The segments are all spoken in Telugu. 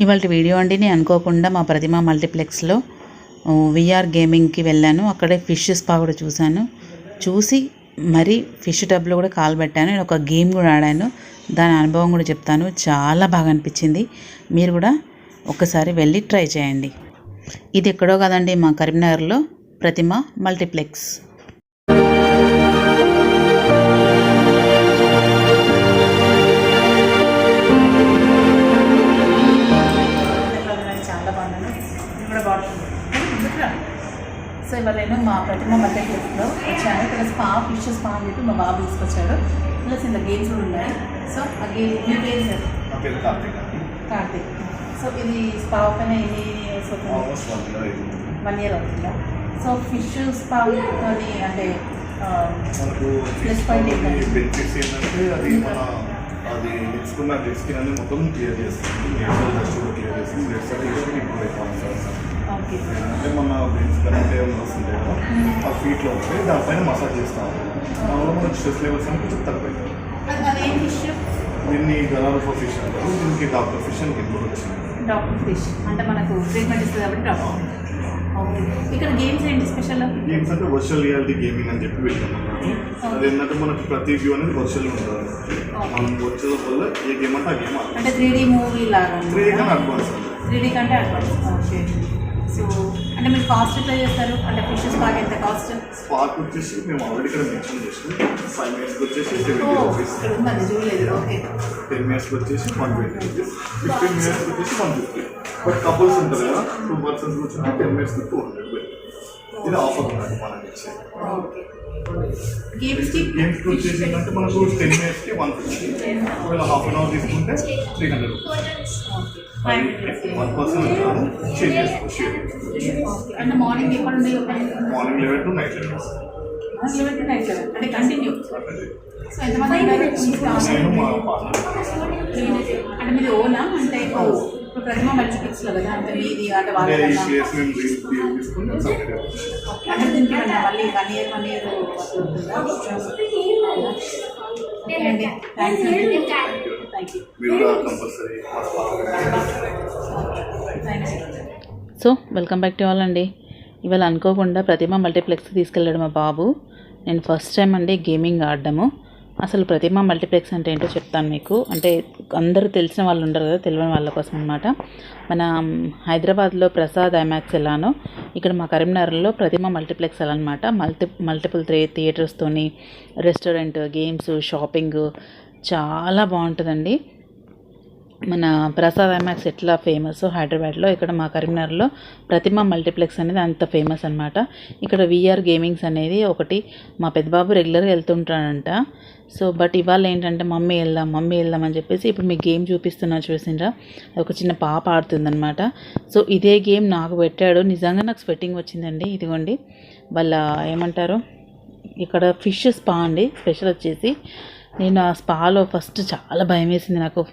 ఇవాళ వీడియో అండి నేను అనుకోకుండా మా ప్రతిమ మల్టీప్లెక్స్లో విఆర్ గేమింగ్కి వెళ్ళాను. అక్కడే ఫిష్ స్పా కూడా చూశాను. చూసి మరి ఫిష్ టబ్లో కూడా కాల్ పెట్టాను. నేను ఒక గేమ్ కూడా ఆడాను. దాని అనుభవం కూడా చెప్తాను. చాలా బాగా అనిపించింది. మీరు కూడా ఒకసారి వెళ్ళి ట్రై చేయండి. ఇది ఎక్కడో కదండి మా కరీంనగర్లో ప్రతిమ మల్టీప్లెక్స్. సో ఇవాళ నేను మా ప్రతిమ మల్టీప్లెక్స్లో వచ్చాను. ఇక్కడ స్పా ఫిష్ స్పా అని చెప్పి మా బాబు తీసుకొచ్చాడు ప్లస్ ఇంత గేమ్స్ కూడా ఉన్నాయి. సో ఆ గేమ్ మీ పేరు సార్ కార్తీక్ సో ఇది స్పా ఓపెన్ ఎన్ని ఇయర్స్ అవుతుంది? వన్ ఇయర్ అవుతుందా. సో ఫిష్ స్పా అంటే point ఏంటంటే? బెనిఫిట్స్ ఏంటంటే అది మన అది తెచ్చుకున్న డెడ్ స్కిన్ అనేది మొత్తం క్లియర్ చేస్తుంది. నేచురల్ డస్ట్ కూడా క్లియర్ చేస్తుంది. బ్లడ్ సర్క్యులేషన్ ఇంప్రూవ్ అయిపోతుంది ఓకే అంటే మన బ్రెయిన్స్ కనెక్ట్ అయ్యే ఫీట్లో ఉంటాయి దానిపైన మసాజ్ చేస్తాం దానివల్ల మనకి స్ట్రెస్ లెవెల్స్ అనేది కొంచెం ఫిష్ దీన్ని గలారఫో ఫిష్ అంటారు. దీనికి డాక్టర్ ఫిష్ అని ఇంప్రూవ్ వచ్చింది. డాక్టర్ ఫిష్ అంటే మనకు ట్రీట్మెంట్ ఇస్తుంది కాబట్టి డాక్టర్ ఓకే ఇక్కడ గేమ్స్ ఏంటి స్పెషల్ గేమ్స్ అంటే వర్చువల్ రియాలిటీ గేమింగ్ అని చెప్పి అది ఏంటంటే మనకి ప్రతి వ్యూ అనేది వర్చువల్ ఉంటుంది. మనం వర్చువల్ వల్ల ఏ గేమ్ అంటే ఆ గేమ్ అంటే త్రీ డీ మూవీ లాగా త్రీ కానీ అడ్వాన్స్ అంటే త్రీ డీ కంటే అడ్వాన్స్ ఓకే సో అంటే మీరు కాస్ట్ ఎట్లా చేస్తారు? అంటే ఫిషెస్ బాగా ఎంత కాస్ట్ స్పార్క్ వచ్చేసి మేము ఆల్రెడీ ఇక్కడ మెన్షన్ చేసి ఫైవ్ మినిట్స్కి వచ్చేసి సెవెంటీ రూపీస్ ఇక్కడ ఉందండి చూడలేదు. ఓకే టెన్ మినిట్స్కి వచ్చేసి వన్ ట్వంటీ రూపీస్ ఫిఫ్టీన్ మినిట్స్కి వచ్చేసి వన్ ఫిఫ్టీ బట్ కపుల్స్ ఉంటారు కదా టూ పర్సన్స్ వచ్చి టెన్ మినిట్స్కి టూ హండ్రెడ్ ఇది ఆఫర్ ఉన్నది మనకి గేమ్స్కి వచ్చేసి ఏంటంటే మనకు టెన్ మినిట్స్కి వన్ ఫిఫ్టీ ఒకవేళ హాఫ్ అన్ అవర్ తీసుకుంటే three hundred rupees one person అంటే మార్నింగ్ ఎక్కడ ఉండే morning eleven to night eleven eleven to night eleven అంటే కంటిన్యూ సో ఎంతమంది అంటే మీది ఓనా? అంటే ఇప్పుడు ఇప్పుడు ప్రతిమ మల్టీప్లెక్స్లో కదా అంటే మీది అంటే వాళ్ళ అంటే దీనికి మళ్ళీ one year one year thanks అండి థ్యాంక్ యూ మీరు compulsory so welcome back to all అండి. ఇవాళ అనుకోకుండా ప్రతిమ మల్టీప్లెక్స్ తీసుకెళ్ళాడు మా బాబు. నేను ఫస్ట్ టైం అండి గేమింగ్ ఆడడము. అసలు ప్రతిమ మల్టీప్లెక్స్ అంటే ఏంటో చెప్తాను మీకు. అంటే అందరూ తెలిసిన వాళ్ళు ఉండరు కదా తెలియని వాళ్ళ కోసం అనమాట మన హైదరాబాద్లో ప్రసాద్ ఐమాక్స్ ఎలానో ఇక్కడ మా కరీంనగర్లో ప్రతిమ మల్టీప్లెక్స్ ఎలా అనమాట మల్టీ మల్టిపుల్ త్రీ థియేటర్స్తోని రెస్టారెంట్ గేమ్స్ షాపింగ్ చాలా బాగుంటుందండి. మన ప్రసాద్ ఐమాక్స్ ఎట్లా ఫేమస్? హైదరాబాద్లో ఇక్కడ మా కరీంనగర్లో ప్రతిమ మల్టీప్లెక్స్ అనేది అంత ఫేమస్ అనమాట ఇక్కడ విఆర్ గేమింగ్స్ అనేది ఒకటి మా పెద్దబాబు రెగ్యులర్గా వెళ్తుంటాడంట. సో బట్ ఇవాళ ఏంటంటే మమ్మీ వెళ్దాం మమ్మీ వెళ్దాం అని చెప్పేసి ఇప్పుడు మీకు గేమ్ చూపిస్తున్నా చూసిండ్రా? అది ఒక చిన్న పాప ఆడుతుందనమాట సో ఇదే గేమ్ నాకు పెట్టాడు. నిజంగా నాకు స్వెట్టింగ్ వచ్చిందండి. ఇదిగోండి. వాళ్ళ ఏమంటారు? ఇక్కడ ఫిష్ స్పా అండి. స్పెషల్ వచ్చేసి. నేను ఆ స్పాలో ఫస్ట్ చాలా భయం వేసింది నాకు.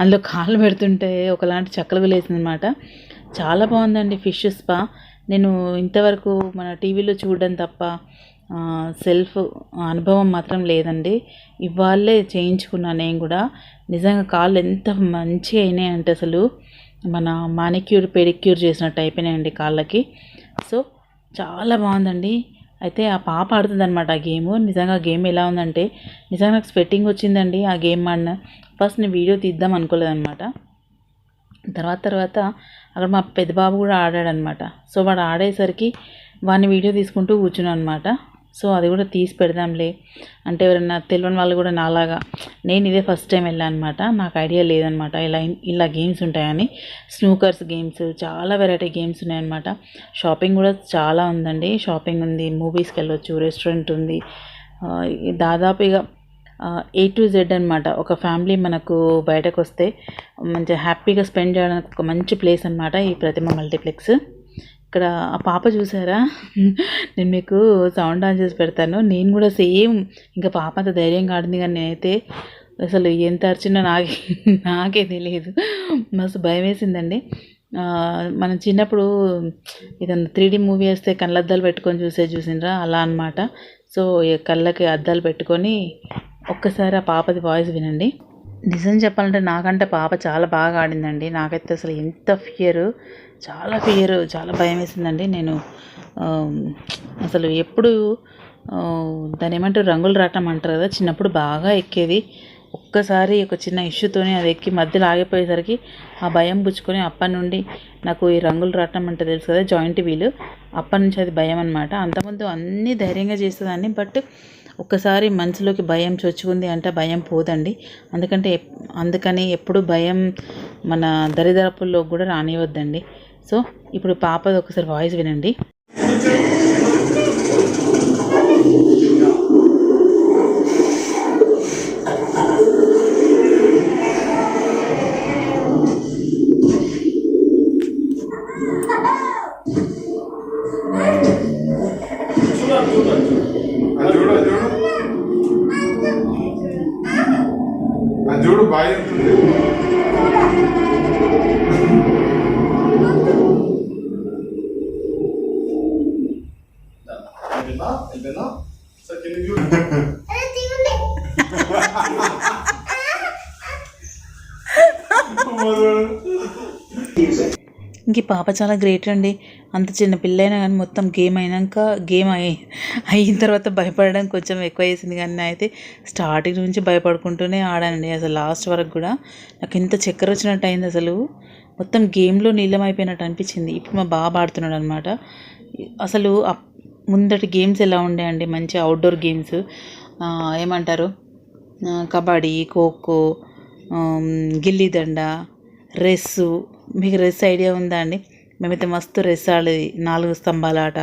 అందులో కాళ్ళు పెడుతుంటే ఒకలాంటి చక్కలు వేసింది అనమాట చాలా బాగుందండి ఫిష్ స్పా. నేను ఇంతవరకు మన టీవీలో చూడడం తప్ప సెల్ఫ్ అనుభవం మాత్రం లేదండి. ఇవాళ్ళే చేయించుకున్నా నేను కూడా. నిజంగా కాళ్ళు ఎంత మంచిగా అయినాయి అంటే అసలు మన మానిక్యూర్ పెడిక్యూర్ చేసినట్టు అయిపోయినాయండి కాళ్ళకి. సో చాలా బాగుందండి. అయితే ఆ పాప ఆడుతుందనమాట ఆ గేమ్. నిజంగా గేమ్ ఎలా ఉందంటే నిజంగా నాకు స్వెట్టింగ్ వచ్చిందండి ఆ గేమ్ ఆడిన. ఫస్ట్ నేను వీడియో తీద్దాం అనుకోలేదన్నమాట. తర్వాత తర్వాత అక్కడ మా పెద్ద బాబు కూడా ఆడాడనమాట సో వాడు ఆడేసరికి వాడిని వీడియో తీసుకుంటూ కూర్చున్నాను అనమాట సో అది కూడా తీసి పెడదాంలే. అంటే ఎవరైనా తెలియని వాళ్ళు కూడా నాలాగా. నేను ఇదే ఫస్ట్ టైం వెళ్ళాను అనమాట నాకు ఐడియా లేదనమాట ఇలా ఇలా గేమ్స్ ఉంటాయని. స్నూకర్స్ గేమ్స్ చాలా వెరైటీ గేమ్స్ ఉన్నాయన్నమాట. షాపింగ్ కూడా చాలా ఉందండి. షాపింగ్ ఉంది మూవీస్కి వెళ్ళొచ్చు రెస్టారెంట్ ఉంది. దాదాపుగా ఏ టు జెడ్ అనమాట ఒక ఫ్యామిలీ మనకు బయటకు వస్తే మంచిగా హ్యాపీగా స్పెండ్ చేయడానికి ఒక మంచి ప్లేస్ అనమాట ఈ ప్రతిమ మల్టీప్లెక్స్ ఇక్కడ ఆ పాప చూసారా? నేను మీకు సౌండ్ ఆన్ చేసి పెడతాను. నేను కూడా సేమ్ ఇంకా పాప అంత ధైర్యం కాడింది కానీ నేనైతే అసలు ఎంత అరిచినా నాకే నాకే తెలియదు. మస్తు భయం వేసిందండి. మనం చిన్నప్పుడు ఏదన్నా త్రీ డీ మూవీ వేస్తే కళ్ళద్దాలు పెట్టుకొని చూసే చూసిండ్రా? అలా అన్నమాట. సో కళ్ళకి అద్దాలు పెట్టుకొని ఒక్కసారి ఆ పాపది వాయిస్ వినండి. నిజం చెప్పాలంటే నాకంటే పాప చాలా బాగా ఆడిందండి. నాకైతే అసలు ఎంత ఫియర్ చాలా ఫియర్ చాలా భయం వేసిందండి. నేను అసలు ఎప్పుడు దాని ఏమంటారు రంగులు రాటం అంటారు కదా చిన్నప్పుడు బాగా ఎక్కేది. ఒక్కసారి ఒక చిన్న ఇష్యూతోనే అది ఎక్కి మధ్యలో ఆగిపోయేసరికి ఆ భయం పుచ్చుకొని అప్పటి నుండి నాకు ఈ రంగులు రాటం అంటే తెలుసు కదా జాయింట్ వీలు. అప్పటి నుంచి అది భయం అనమాట అంతకుముందు అన్నీ ధైర్యంగా చేసేదాన్ని బట్ ఒక్కసారి మనసులోకి భయం చొచ్చుకుంది అంటే భయం పోదండి. అందుకంటే అందుకని ఎప్పుడు భయం మన దరిదాపుల్లో కూడా రానివద్దండి సో ఇప్పుడు పాపది ఒకసారి వాయిస్ వినండి. ఇంక పాప చాలా గ్రేట్ అండి. అంత చిన్న పిల్లైనా కానీ మొత్తం గేమ్ అయినాక గేమ్ అయ్యి అయిన తర్వాత భయపడడం కొంచెం ఎక్కువ వేసింది కానీ అయితే స్టార్టింగ్ నుంచి భయపడుకుంటూనే ఆడానండి. అసలు లాస్ట్ వరకు కూడా నాకు ఎంత చక్కెర వచ్చినట్టు అయింది అసలు. మొత్తం గేమ్లో నీళ్ళం అయిపోయినట్టు అనిపించింది. ఇప్పుడు మా బాబు ఆడుతున్నాడు అనమాట అసలు ముందటి గేమ్స్ ఎలా ఉండేయండి? మంచి అవుట్డోర్ గేమ్స్ ఏమంటారు? కబడ్డీ ఖోఖో ఆమ్, గిల్లిదండ రెస్సు. మీకు రెస్ ఐడియా ఉందా అండి? మేమైతే మస్తు రెస్ ఆడేది. నాలుగు స్తంభాల ఆట.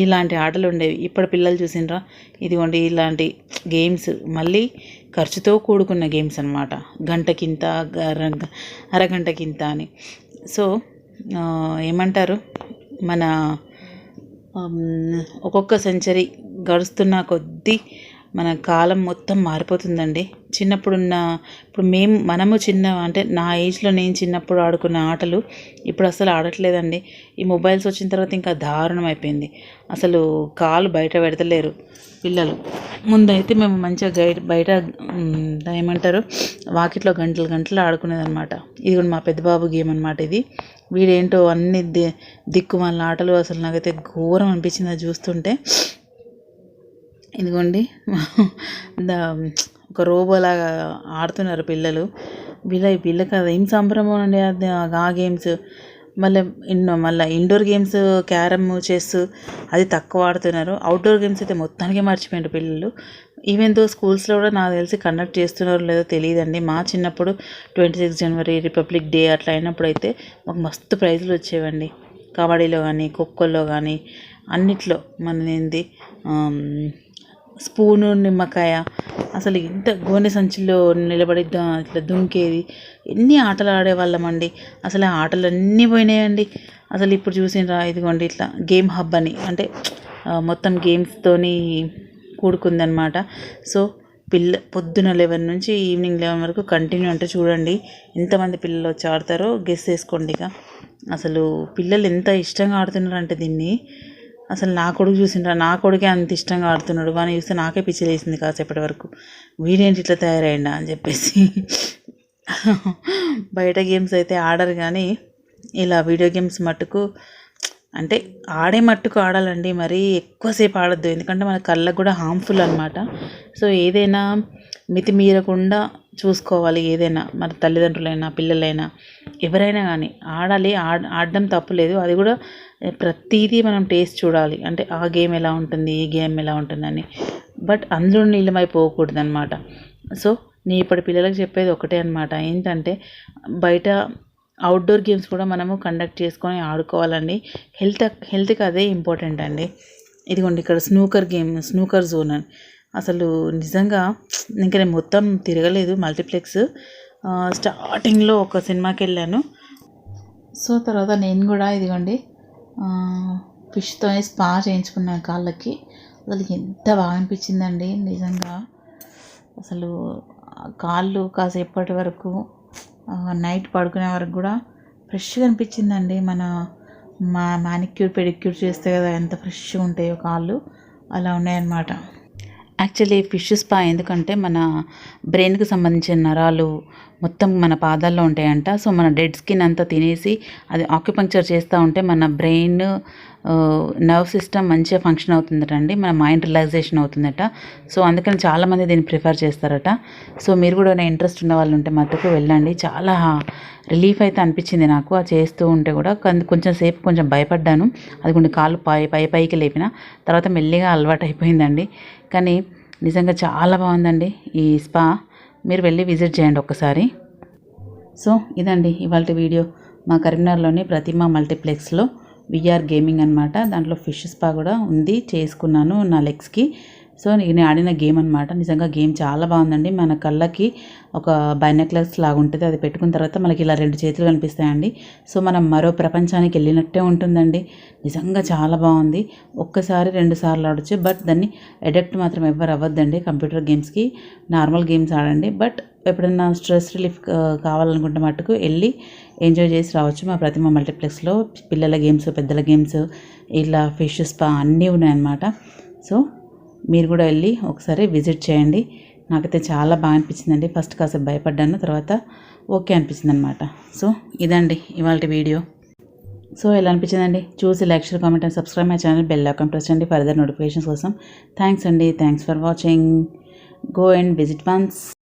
ఇలాంటి ఆటలు ఉండేవి. ఇప్పుడు పిల్లలు చూసినరా ఇదిగోండి ఇలాంటి గేమ్స్. మళ్ళీ ఖర్చుతో కూడుకున్న గేమ్స్ అనమాట గంటకింత అరగంటకింత అని. సో ఏమంటారు? మన ఒక్కొక్క సెంచరీ గడుస్తున్న కొద్దీ మన కాలం మొత్తం మారిపోతుందండి. చిన్నప్పుడున్న ఇప్పుడు మేము మనము చిన్న అంటే నా ఏజ్లో నేను చిన్నప్పుడు ఆడుకున్న ఆటలు ఇప్పుడు అసలు ఆడట్లేదండి. ఈ మొబైల్స్ వచ్చిన తర్వాత ఇంకా దారుణం అయిపోయింది. అసలు కాలు బయట పెడతలేరు పిల్లలు. ముందైతే మేము మంచిగా గైడ్ బయట ఏమంటారు వాకిట్లో గంటలు గంటలు ఆడుకునేది అనమాట ఇది కూడా మా పెద్ద బాబు గేమ్ అనమాట ఇది. వీడేంటో అన్ని ది దిక్కుమాలిన ఆటలు అసలు నాకైతే ఘోరం అనిపించింది అది చూస్తుంటే. ఇదిగోండి. ఒక రోబోలాగా ఆడుతున్నారు పిల్లలు. వీళ్ళ వీళ్ళకి కదా ఏం సంభ్రమం అండి అది ఆ గేమ్స్? మళ్ళీ ఎన్నో మళ్ళీ ఇండోర్ గేమ్స్ క్యారమ్ చెస్ అది తక్కువ ఆడుతున్నారు. అవుట్డోర్ గేమ్స్ అయితే మొత్తానికి మర్చిపోయారు పిల్లలు. ఈవెన్ దో స్కూల్స్లో కూడా నాకు తెలిసి కండక్ట్ చేస్తున్నారో లేదో తెలియదండి. మా చిన్నప్పుడు ట్వంటీ సిక్స్ జనవరి రిపబ్లిక్ డే అట్లా అయినప్పుడు అయితే మాకు మస్తు ప్రైజులు వచ్చేవండి. కబడ్డీలో కానీ ఖోఖోలో కానీ అన్నిట్లో మన ఏంది స్పూను నిమ్మకాయ. అసలు ఇంత గోనె సంచిలో నిలబడి ఇట్లా దుంకేది. ఎన్ని ఆటలు ఆడేవాళ్ళమండి. అసలు ఆ ఆటలు అన్నీ పోయినాయండి. అసలు ఇప్పుడు చూసినరా ఇదిగోండి ఇట్లా గేమ్ హబ్ అని. అంటే మొత్తం గేమ్స్తోని కూడుకుందనమాట సో పిల్ల పొద్దున లెవెన్ నుంచి ఈవినింగ్ లెవెన్ వరకు కంటిన్యూ అంటే చూడండి. ఎంతమంది పిల్లలు వచ్చి ఆడతారో గెస్ చేసుకోండి ఇక అసలు పిల్లలు ఎంత ఇష్టంగా ఆడుతున్నారు అంటే దీన్ని. అసలు నా కొడుకు చూసిండ్రా నా కొడుకే అంత ఇష్టంగా ఆడుతున్నాడు. వాని చూస్తే నాకే పిచ్చి లేసింది కాసేపటి వరకు. వీడేంటి ఇట్లా తయారైండా అని చెప్పేసి. బయట గేమ్స్ అయితే ఆడరు కానీ ఇలా వీడియో గేమ్స్ మట్టుకు అంటే ఆడే మట్టుకు ఆడాలండి. మరీ ఎక్కువసేపు ఆడొద్దు. ఎందుకంటే మన కళ్ళకు కూడా హార్మ్ఫుల్ అనమాట సో ఏదైనా మితిమీరకుండా చూసుకోవాలి ఏదైనా. మన తల్లిదండ్రులైనా పిల్లలైనా. ఎవరైనా కానీ ఆడాలి ఆడ ఆడడం తప్పులేదు అది కూడా ప్రతిదీ మనం టేస్ట్ చూడాలి. అంటే ఆ గేమ్ ఎలా ఉంటుంది ఈ గేమ్ ఎలా ఉంటుందని. బట్ అందులో నీళ్ళమైపోకూడదు అనమాట సో నేను ఇప్పటి పిల్లలకు చెప్పేది ఒకటే అనమాట ఏంటంటే బయట అవుట్డోర్ గేమ్స్ కూడా మనము కండక్ట్ చేసుకొని ఆడుకోవాలండి. హెల్త్ హెల్త్కి అదే ఇంపార్టెంట్ అండి. ఇదిగోండి ఇక్కడ స్నూకర్ గేమ్ స్నూకర్ జోన్ అని. అసలు నిజంగా ఇంకా నేను మొత్తం తిరగలేదు మల్టీప్లెక్స్ స్టార్టింగ్లో ఒక సినిమాకి వెళ్ళాను. సో తర్వాత నేను కూడా ఇదిగోండి ఫిష్తో స్పా చేయించుకున్నాను కాళ్ళకి అసలు ఎంత బాగా అనిపించిందండి నిజంగా. అసలు కాళ్ళు కాసేపటి వరకు నైట్ పడుకునే వరకు కూడా ఫ్రెష్గా అనిపించిందండి. మన మా మానిక్యూర్ పెడిక్యూర్ చేస్తే కదా ఎంత ఫ్రెష్గా ఉంటాయో కాళ్ళు. అలా ఉన్నాయన్నమాట. యాక్చువల్లీ ఫిష్ స్పా ఎందుకంటే మన బ్రెయిన్కి సంబంధించిన నరాలు మొత్తం మన పాదాల్లో ఉంటాయంట. సో మన డెడ్ స్కిన్ అంతా తినేసి అది ఆక్యుపంక్చర్ చేస్తూ ఉంటే మన బ్రెయిన్ నర్వ్ సిస్టమ్ మంచిగా ఫంక్షన్ అవుతుందట అండి మన మైండ్ రిలాక్సేషన్ అవుతుందట. సో అందుకని చాలామంది దీన్ని ప్రిఫర్ చేస్తారట. సో మీరు కూడా ఇంట్రెస్ట్ ఉన్న వాళ్ళు ఉంటే మటుకు వెళ్ళండి. చాలా రిలీఫ్ అయితే అనిపించింది నాకు. అది చేస్తూ ఉంటే కూడా కొంచెం సేపు కొంచెం భయపడ్డాను. అది కొన్ని కాళ్ళు పై పై పైకి లేపిన తర్వాత మెల్లిగా అలవాటు అయిపోయిందండి. కానీ నిజంగా చాలా బాగుందండి ఈ స్పా. మీరు వెళ్ళి విజిట్ చేయండి ఒకసారి సో ఇదండి ఇవాళ వీడియో. మా కరీంనగర్లోని ప్రతిమ మల్టీప్లెక్స్లో విఆర్ గేమింగ్ అనమాట దాంట్లో ఫిష్ స్పా కూడా ఉంది. చేసుకున్నాను నా లెగ్స్కి. సో నేను ఆడిన గేమ్ అనమాట నిజంగా గేమ్ చాలా బాగుందండి. మన కళ్ళకి ఒక బైనక్లర్స్ లాగా ఉంటుంది. అది పెట్టుకున్న తర్వాత మనకి ఇలా రెండు చేతులు కనిపిస్తాయండి. సో మనం మరో ప్రపంచానికి వెళ్ళినట్టే ఉంటుందండి. నిజంగా చాలా బాగుంది. ఒక్కసారి రెండు సార్లు ఆడొచ్చు. బట్ దాన్ని అడక్ట్ మాత్రం ఎవరు అవ్వద్దండి. కంప్యూటర్ గేమ్స్కి నార్మల్ గేమ్స్ ఆడండి. బట్ ఎప్పుడన్నా స్ట్రెస్ రిలీఫ్ కావాలనుకుంటే మట్టుకు వెళ్ళి ఎంజాయ్ చేసి రావచ్చు. మా ప్రతిమ మల్టీప్లెక్స్లో పిల్లల గేమ్స్ పెద్దల గేమ్స్ ఇలా ఫిష్ స్పా అన్నీ ఉన్నాయన్నమాట. సో మీరు కూడా వెళ్ళి ఒకసారి విజిట్ చేయండి. నాకైతే చాలా బాగా అనిపించిందండి. ఫస్ట్ కాసేపు భయపడ్డాను తర్వాత ఓకే అనిపించింది అనమాట సో ఇదండి ఇవాళ వీడియో. సో ఎలా అనిపించిందండి? చూసి like share comment and subscribe my channel bell icon press చేయండి ఫర్దర్ నోటిఫికేషన్స్ కోసం. థ్యాంక్స్ అండి. Thanks for watching. Go and visit once.